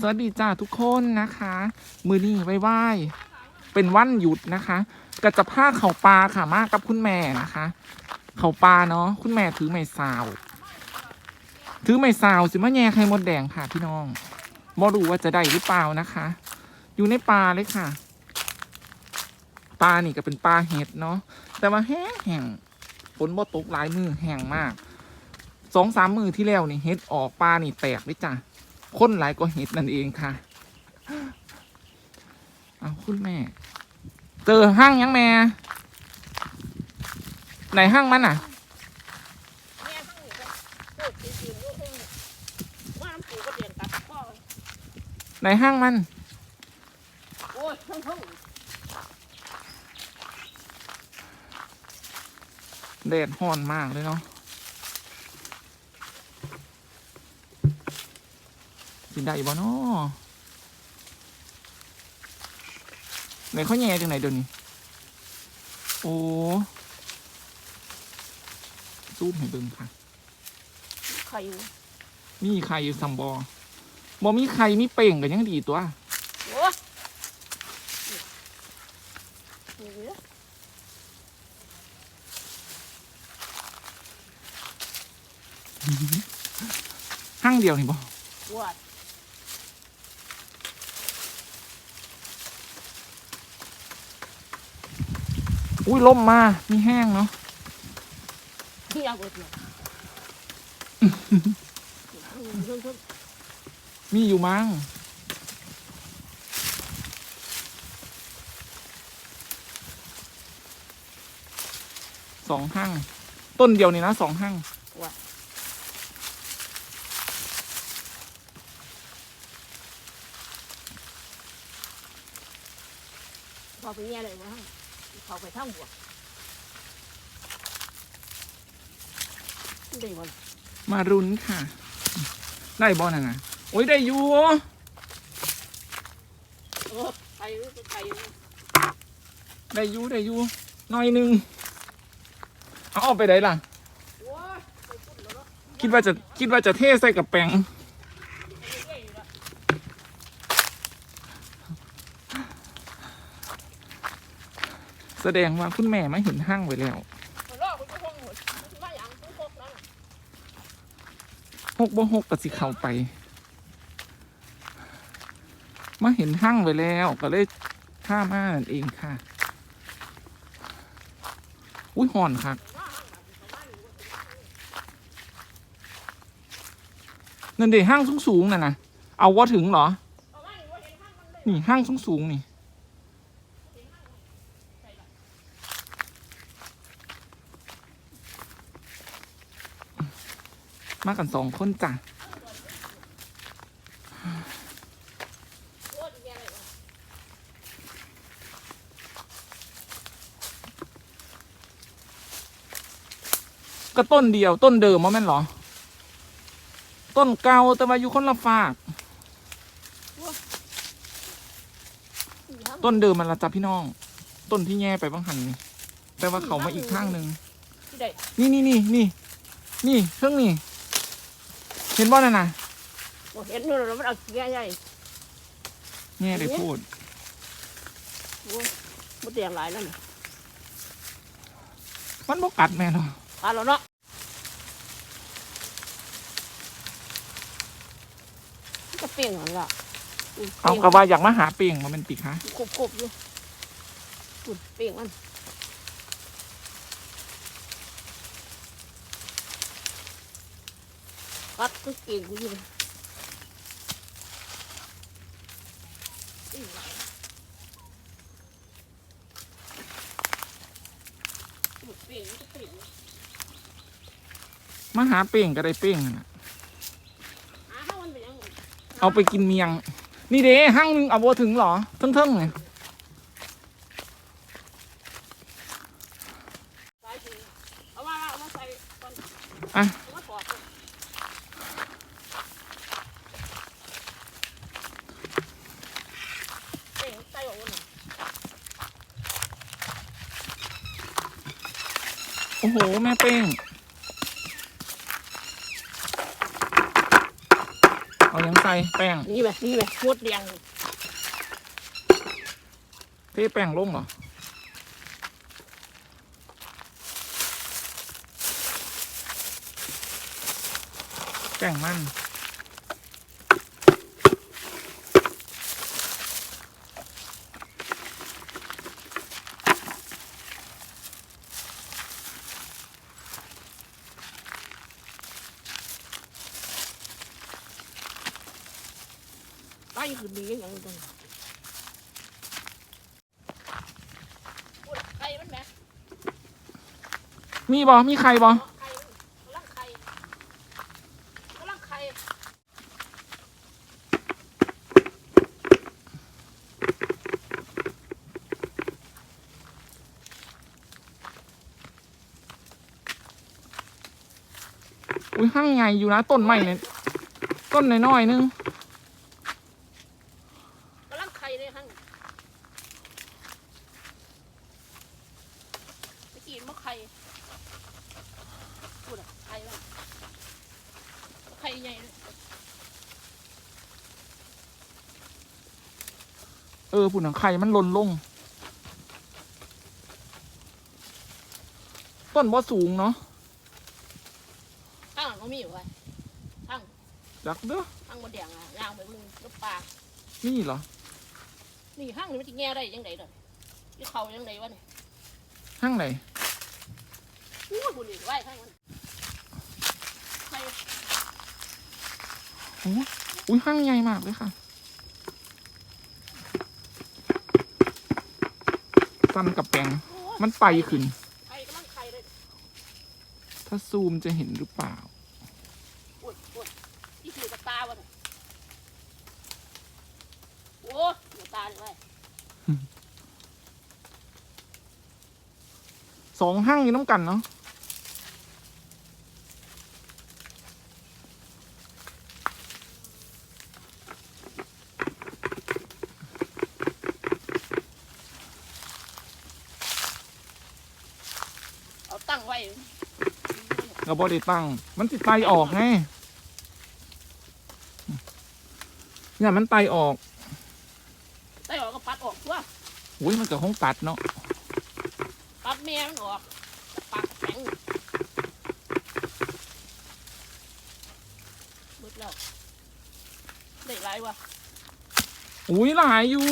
สวัสดีจ้าทุกคนนะคะ มือนี้ไว้ไหว้เป็นวันหยุดนะคะก็จะพาเข่าปลาค่ะ มากับคุณแม่นะคะ เข่าปลาเนาะคุณแม่ถือไม้สาว ถือไม้สาวสิมาแย่ไข่มดแดงค่ะพี่น้องบอรู้ว่าจะได้หรือเปล่านะคะ อยู่ในปลาเลยค่ะปลานี่ก็เป็นปลาเห็ดเนาะแต่ว่าแห้งแห้งฝนบ่ตกหลายมือแห้งมากสองสามมือที่แล้วนี่เห็ดออกปลานี่แตกเลยจ้ะ คนหลายก็เห็ดนั่นเองค่ะ เอาคุณแม่ เจอห้างยังแม่ ไหนห้างมันอะแม่ทั้งนี้ก็พูดจริงๆลูกทั้งว่าน้ำปูก็เปลี่ยนตัดพ่อไหนห้างมันแดดฮอนมากเลยเนาะ ได้บ่เนาะไหนเขาแย่จังไหนเดี๋ยวนี้ โอ้ซูมให้เบิ่งค่ะไข่อยู่มีใครอยู่ซัมบอบ่มีใครมีเป่งกันยังดีตัวโอ้ยนี่เด้อห้างเดียวนี่บ่ว่า อุ้ยล่มมา มีแห้งเนาะที่เอาไปเปลี่ยนทั้งทั้งมีอยู่มั้งสองห้าง ต้นเดียวนี่นะสองห้างพอไปแง่เลยวะ เขาไปทั้งบวกได้วันมารุนค่ะ ได้บอลน่ะนะโอ้ยได้อยู่โอ้ไข่ไข่อยู่ได้อยู่ได้อยู่หน่อยหนึงเอาเอาไปไหนล่ะ โอ้ยไปพุ่นแล้วเนาะ คิดว่าจะคิดว่าจะเทใส่กับแปง ไอ้เรื่อยอยู่ละ แส ดงว่าคุณแม่ไม่เห็นห้างไว้แล้วมันรอคุณผู้ชมหมดมันมาอย่างผู้พกนั่นน่ะหกบ่หกกับสิเข้าไปมาเห็นห้างไว้แล้วก็เลยท่ามานั่นเองค่ะ อุ้ยห่อนค่ะนั่นเดห้างสูงสูงๆน่ะนะเอาว่าถึงเหรอเอามานี่ว่าเห็นข้างมันเลยนี่ห้างสูงสูงๆนี่ มากันสองคนจ้ะโอ้ยแย่เลยวะก็ต้นเดียวต้นเดิมว่าแม่นเหรอ ต้นเก่าแต่ว่าอยู่คนละฝาก ต้นเดิมมันละจ้ะพี่น้อง ต้นที่แย่ไปบางหันนี่แต่ว่าเขามาอีกข้างหนึ่งที่ใดนี่นี่นี่นี่นี่เครื่องนี่ เห็นบ่นั่นน่ะบ่เห็นนู่นแล้วมันเอาแย่ใหญ่แย่ได้พูดโอ้ยมันเตียงหลายแล้วนี่มันบ่กัดแม่หรอกตายแล้วเนาะมันก็เปลี่ยนหันละอืมเอาปลี่ยนกระว่าอยากมาหาเป่งมาเป็นปีกฮะกบกบอยู่อุ่นเปลี่ยนมัน กัดก็เก่งกูอยู่เลยเปลี่ยนมันก็เปลี่ยนมาหาเป่งก็ได้เป่งนั่นน่ะหาให้มันเป็นยังไงเอาไปกินเมียง นี่เด้ห้างหนึงเอาบ่ถึงเหรอเทิงๆเนี่ยสายสิเอามาเอามาใส่ก่อนอะ เอามาปอกก่อนเป่งใส่ออกมาหน่อย โอ้โห แม่เป้ง เอายังใส่รแป้ง นี่แบบนี่แบบโคตรเรียงเทแป้งลงเหรอ แป้งมัน คือดีอย่างตรงไข่มันแหมมีบอมีใครบอไข่ร่างไข่ร่างไข่อุ้ยห้างใหญ่อยู่นะต้นใหม่เนี่ยต้นน้อยๆนึง กำลังไข่เลยฮั่งไปกินมะไข่พูดอะไข่บ้างไข่ใหญ่เลย เออปุ่นหนังไข่มันหล่นลง ต้นบ่สูงเนาะข้างหลังก็มีอยู่ไว้ข้างจักเด้อข้างบนแดงอะย่างไปมึงลูกปลานี่เหรอนี่ห้างนี่มันจะแง่ได้ยังไงเลยที่เขายังไงวะเนี่ยห้างไหนอู้หุ่นอีกไว้ข้างมันใคร โอ้อุ้ยห้างใหญ่มากเลยค่ะ สั้นกับแปลงโอ้มันไปขึ้นใครกำลังใครเลยถ้าซูมจะเห็นหรือเปล่าอุ่นอุ่นที่ถือกับตาวะเนี่ยโอ้ถือตาเลยไว้สองห้างอยู่น้ำกันเนาะ เอาตั้งไว้ เราบอได้ตั้ง มันติดไตออกไงเนี่ยมันไตออกได้ออกก็ปัดออกตัวอุ้ยมันกับห้องตัดเนาะปัดแม่มันออกปักแข็งมืดแล้วได้ไรวะอุ้ยหลายอยู่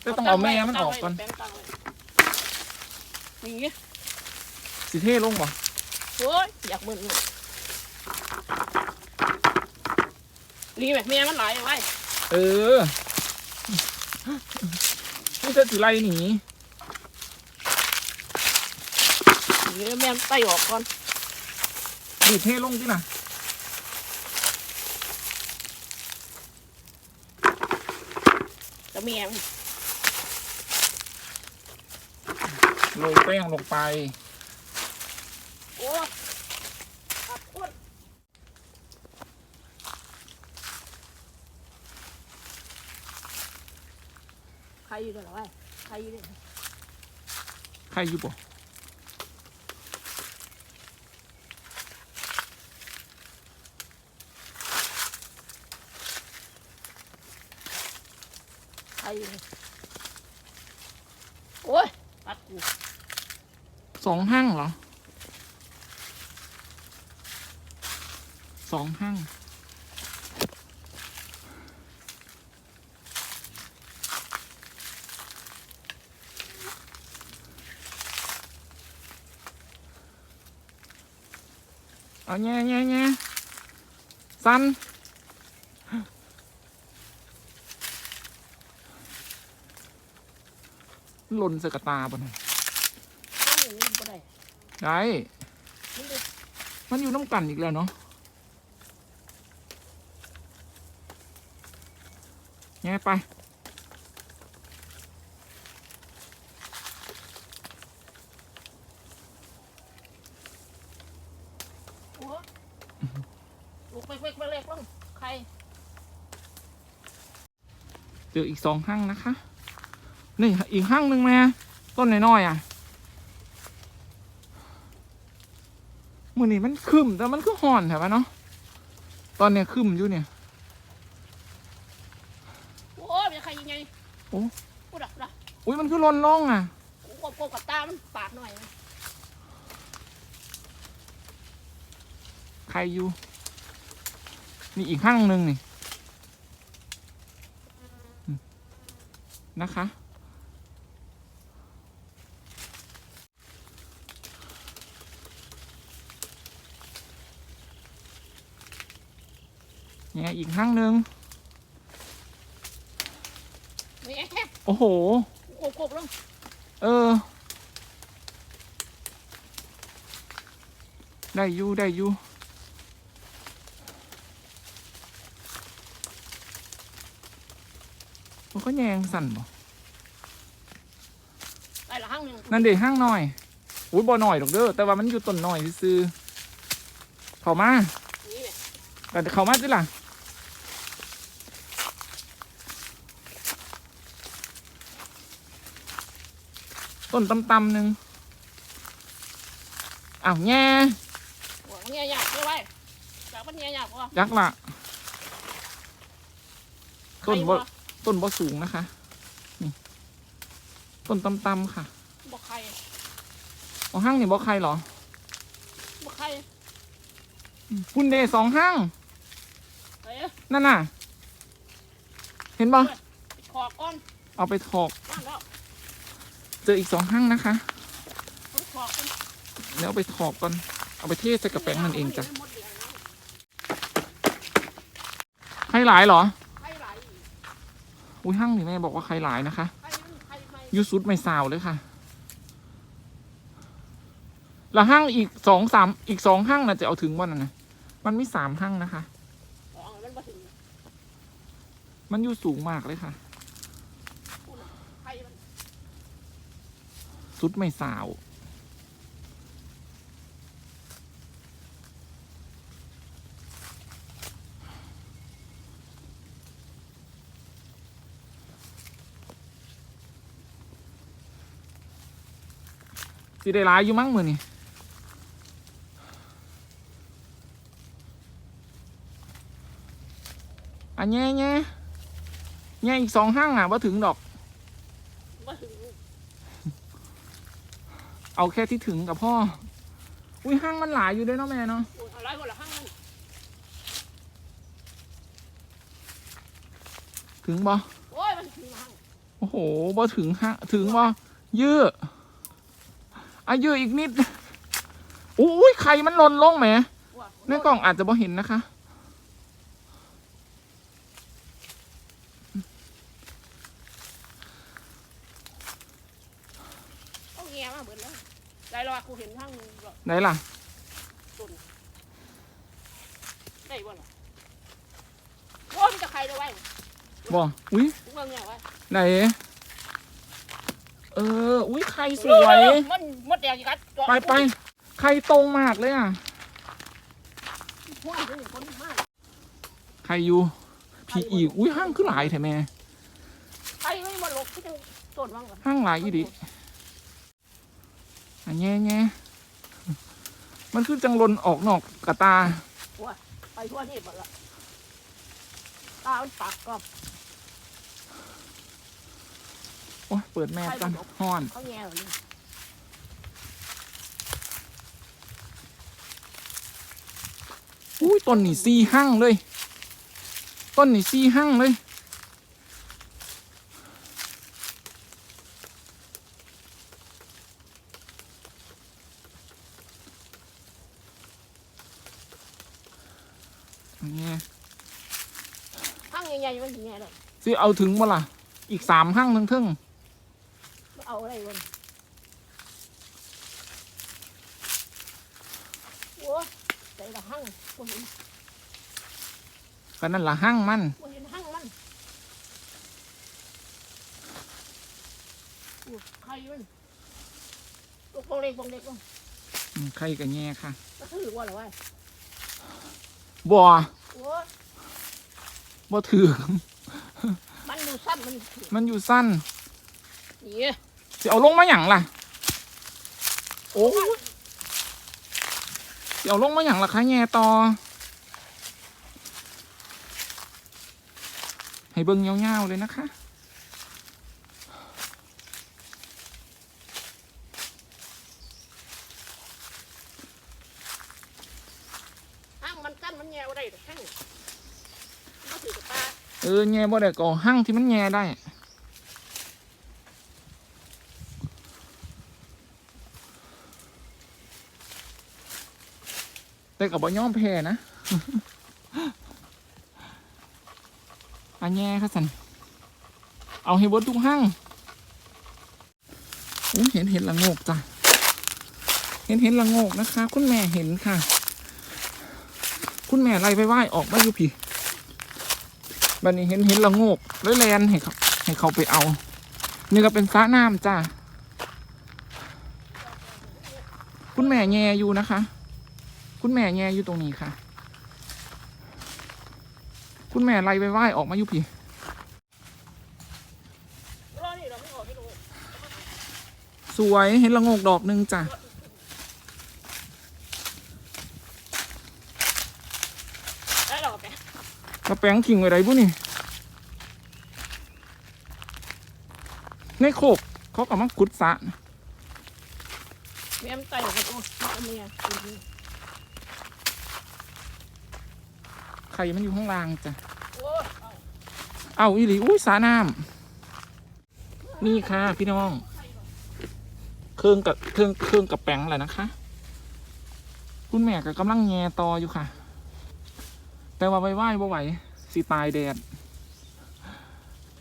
แต่ต้องเอาแม่มันออกก่อนแป้งตั้งไว้อย่างงี้ สิเท่ลงบ่โอ้ยอยากมึนเลยนี่แบบแม่มันไหลไว้เออนี่จะสิไล่หนีนี่แม่มันไตออกก่อนดีดเท่ลงที่น่ะแต่แม่มันโรยแป้งลงไป โอ้ขับคนใค รอยู่ด้วยเหรอวะใครอยู่ด้วยใครอยู่บ่ใครอยู่ด้วยโอ้ยปัดกูสองห้างเหรอสองห้าง เอาแง่แง่แง่สั้นหล่นใสกระตาบ่เนี่ยต้องอย่างนี้ก็ได้ได้นี่เลยมันอยู่น้ำกันอีกแล้วเนาะแง่ไป โอ้ลูกไปเล็กไปเล็กลงใคร เจออีกสองห้างนะคะ นี่อีกห้างหนึ่งแม่ต้นน้อยๆอะมือนี่มันคึมแต่มันก็ห่อนแถวะเนาะตอนเนี้ยขึ้นอยู่เนี่ยโอ้ยเป็นใครยังไงโอ้พูดอะพูดอะอุ้ยมันคือลนล่องอะกูกบกบกับตามันปากหน่อยนะใครอยู่ นี่อีกห้างหนึ่งนี่อืม นะคะ เนี่ย อีกห้างหนึ่งนี่โอ้โหกบกบลงเออ ได้อยู่ได้อยู่ มันก็แยงสั่นบ่ไปละห้างหนึ่งนั่นเด็ห้างหน่อยอุ้ยบ่หน่อยดอกเด้อแต่ว่ามันอยู่ต้นหน่อยซื้อๆเขามานี่เนี่ยแต่เขามาจิล่ะต้นตำๆหนึ่งอ้าวแง่หัวเงี้ยยากไม่ไหวจากมันเงี้ยยากพอยักษ์ละต้นใครบ่วะ ต้นบ่สูงนะคะ นี่ ต้นตำๆค่ะบอกใครเอาห้างนี่บ่ใครเหรอบอกใครคุณเดสองห้างเฮ้ยนั่นน่ะ เห็นบ่ขอก้อน เอาไปถอกว่างแล้วเจออีกสองห้างนะคะเอาขอก้อนเดี๋ยวเอาไปถอกก่อน เอาไปเทใส่กระแป้งนั่นเองจ้ะหมดเดือนแล้วใครหลายเหรอใครไหล อุ้ยห้างนี่แม่บอกว่าใครหลายนะคะยูซุดไม่ซาวเลยค่ะแล้วห้างอีกสองสามอีกสองห้างน่ะจะเอาถึงวันน่ะนะมันมีสามห้างนะคะ มันอยู่สูงมากเลยค่ะใครมันซุดไม่สาว สิได้หลายอยู่มั้งมือนี่อันแง่แง่แง่อีกสองห้างอะว่าถึงดอกมาถึงเอาแค่ที่ถึงกับพ่อ อุ้ยห้างมันหลายอยู่ด้วยเนาะแม่เนาะโอ้ยอะไรหมดละห้างมันถึงบ่โอ้ยมันถึงห้างโอ้โหบ่ถึงห้าถึงบ่ยื้อ อะยื้ออีกนิดอุ้ยไข่มันหล่นลงแหมว่าในกล่องอาจจะบ่เห็นนะคะเอาเงี้ยมาเหมือนแล้วไรหรอกกูเห็นห้างหนึ่งหรอกไหนล่ะต้นได้บ่ล่ะโอ้ยมันจะใครเลยไว้บ่อุ้ยกูเงี้ยไว้ไหน เออ อุ้ยไข่สวย มันมดแดงอีกัดไปไปไข่ตรงมากเลยอะห้วยเป็นคนมากไข่อยู่พี่อีก อุ้ยห้างคือหลายแท้แม่ใครไม่มาหลบที่จะต้นว่างก่อนห้างหลายอีดิอันแง่แง่มันคือจังลนออกนอกกระตา ไปทั่วที่หมดละตามันปากกรอบ โอ้ยเปิดแมสกันห้อนเขาแง่เลยอุ้ยต้นนี่ซี่ห้างเลย ต้นนี่ซี่ห้างเลยอันนี้ห้างใหญ่ๆมันแง่เลยสิเอาถึงบ่ล่ะ อีกสามห้างทั้งทึ่ง เอาอะไรวะโอ้ใจละห้างคนเห็น ก็นั่นละห้างมันคนเห็นห้างมันโอ้ใครมันตัวโปงเล็กโปงเล็กลงอืมใครกันแง่ค่ะก็ถือว่าอะไรวะบ่โอ้ยบ่ถือ มันดูสั้นมันถือมันอยู่สั้นนี่สิเอาลงมาหยังล่ะ โอ้ยสิเอาลงมาหยังล่ะคะแง่ต่อ ให้เบิ่งยาวๆเลยนะคะ ห้างมันกั้นมันแง่อะไรแต่แค่นี้ก็ถือกับตาเออแง่บ่ได้ก็หั่งที่มันแง่ได้ แต่กับบ่ยอมแพ้นะ อันแง่ค่ะสันเอาให้บดทุกหั่งอู้เห็นเห็นละงกจ้ะ เห็นเห็นละงกนะคะ คุณแม่เห็นค่ะ คุณแม่ไล่ไปไหว้ออกมาอยู่พี่บันนี้เห็นเห็นละงกเลยแลนให้เขาให้เขาไปเอา นี่ก็เป็นสระน้ำจ้าคุณแม่แงอยู่นะคะ คุณแม่แงอยู่ตรงนี้ค่ะ คุณแม่ไล่ไปไหว้ออกมาอยู่พี่สวยเห็นละงกดอกหนึ่งจ้ะกระแปงทิ้งไว้ไรบุนี่ ในโคกเขากำลังขุดสะแม่มันไต่กมาโอ้เมีย ไข่มันอยู่ข้างล่างจ้ะโอ้ยเอาอีหลีอุ้ยสาน้ำนี่ค่ะพี่น้อง เครื่องกับเครื่องเครื่องกับแป้งแหละนะคะ คุณแม่ก็กำลังแงตออยู่ค่ะ แต่ว่าไว้ไหวบ่ไหวสิตายแดด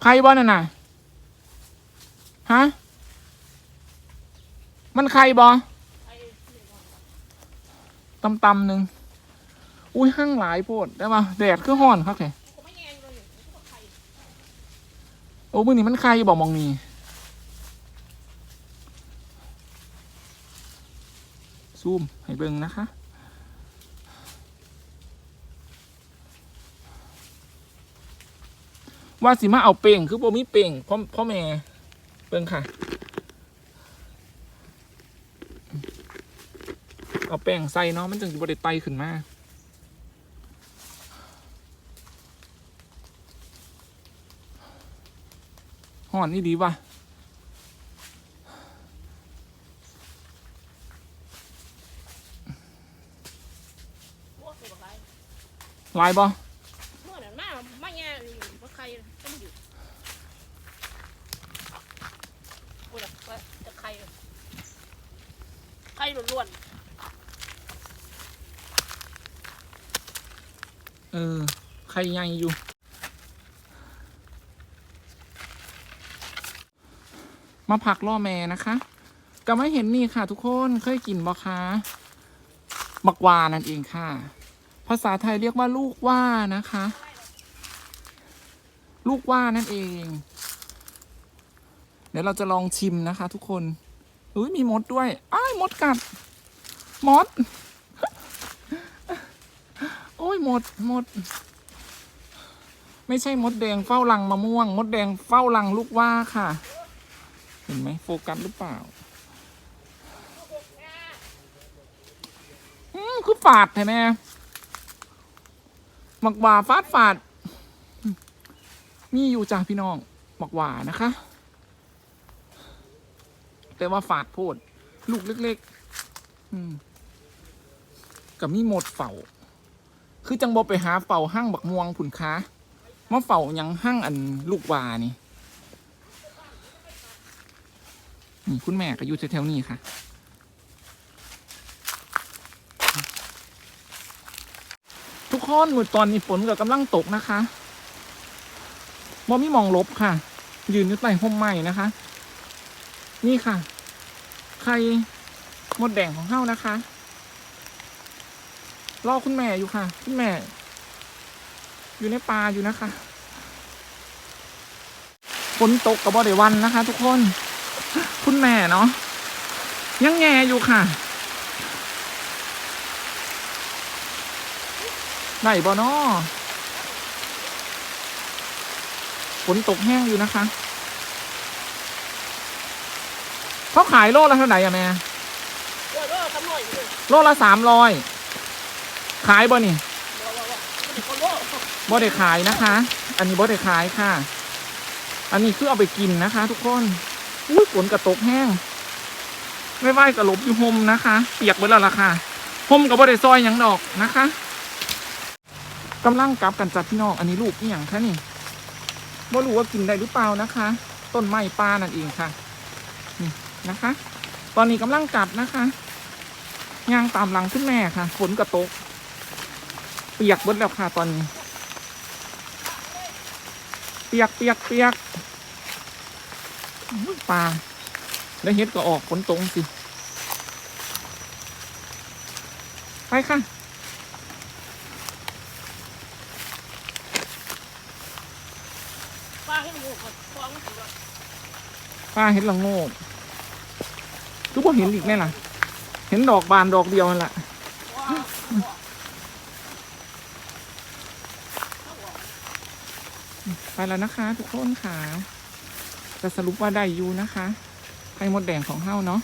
ใครบ้าน่ะน่ะฮะ มันใครบอตำตำๆหนึ่ง อุ้ยห้างหลายโพดได้ปะแดดคือห่อนครับแกผมไม่แง่เลยเนี่ยผมก็ไข่โอ้มือนี้มันใครบอกมองนี่ซูมให้เบิ่งนะคะ ว่าสิมาเอาเป่งคือโบมีเป่งพ่อพ่อแม่เบิ่งค่ะ เอาแป้งใส่เนาะมันจึงจะบ่ได้ไตขึ้นมา ห่อนนี่ดีว่ะโอ้ยตัวไรลายบ่เมื่อนั้นมาไม่แง่ว่าใครต้องอยู่โอ้ยว่าจะใครใครล้วนเออไข่ใหญ่อยู่ มาผักล่อแม่นะคะ ก็ไม่เห็นนี่ค่ะ ทุกคนเคยกินบ่คะบักวานั่นเองค่ะ ภาษาไทยเรียกว่าลูกว่านะคะ ลูกว่านั่นเอง เดี๋ยวเราจะลองชิมนะคะ ทุกคนอุ้ยมีมดด้วย อ้ายมดกัด มด โอ้ยมดมด ไม่ใช่มดแดงเฝ้ารังมะม่วง มดแดงเฝ้ารังลูกว่าค่ะ เห็นไหมโฟกัสหรือเปล่าอืมคือฝาดแท้แน่หมักหวาฟาดฝาด มีอยู่จ้าพี่น้องหมักหวานะคะ แต่ว่าฝาดโพด ลูกเล็กๆอืมกับมีหมดเฝ้า คือจังบอไปหาเฝ้าห้างบักม่วงผุนค้ามาเฝ้ายังห้างอันลูกวานี่ นี่คุณแม่ก็อยู่แถวๆนี้ค่ะ ทุกคนมือตอนนี้ฝนก็กำลังตกนะคะบอมีหมองลบค่ะ ยืนอยู่ใต้ห่มไม้นะคะ นี่ค่ะใครมดแดงของเฮ้านะคะ รอคุณแม่อยู่ค่ะ คุณแม่ อยู่ในป่าอยู่นะคะฝนตกกับบอดวันนะคะ ทุกคน คุณแม่เนาะยังแงอยู่ค่ะ ไหนบอนอฝนตกแห้งอยู่นะคะเขาขายโลละเท่าไหร่อะแม่โอ้ยว่าคำหน่อยเลยโลละสามร้อยขายบ่นี่บ่ได้ขายนะคะ อันนี้บ่ได้ขายค่ะ อันนี้คือเอาไปกินนะคะ ทุกคน อุ้ยฝนกระตกแห้งไม่ไหวกระหลบอยู่ห่มนะคะเปียกหมดแล้วล่ะค่ะห่มกับบ่ได้ซอยหยังดอกนะคะกำลังกลับกันจัดพี่น้องอันนี้ลูกนี่อย่างคะนี่บ่รู้ว่ากินได้หรือเปล่านะคะ ต้นไม้ปลานั่นเองค่ะนี่นะคะ ตอนนี้กำลังกลับนะคะย่างตามหลังขึ้นแม่ค่ะฝนกระตก เปียกเบิดแล้วค่ะตอนนี้ เปียกเปียกเปียก ปลาแล้วเฮ็ดก็ออกฝนตรงสิ ไปค่ะป้าให้หมูก่อนฟ้องสิว่าป้าเห็นละโงกทุกคนเห็นอีกไหมล่ะ เห็นดอกบานดอกเดียวนั่นแหละว้วไปแล้วนะคะ ทุกคนค่ะ สรุปว่าได้อยู่นะคะไข่มดแดงของเฮ้าเนาะ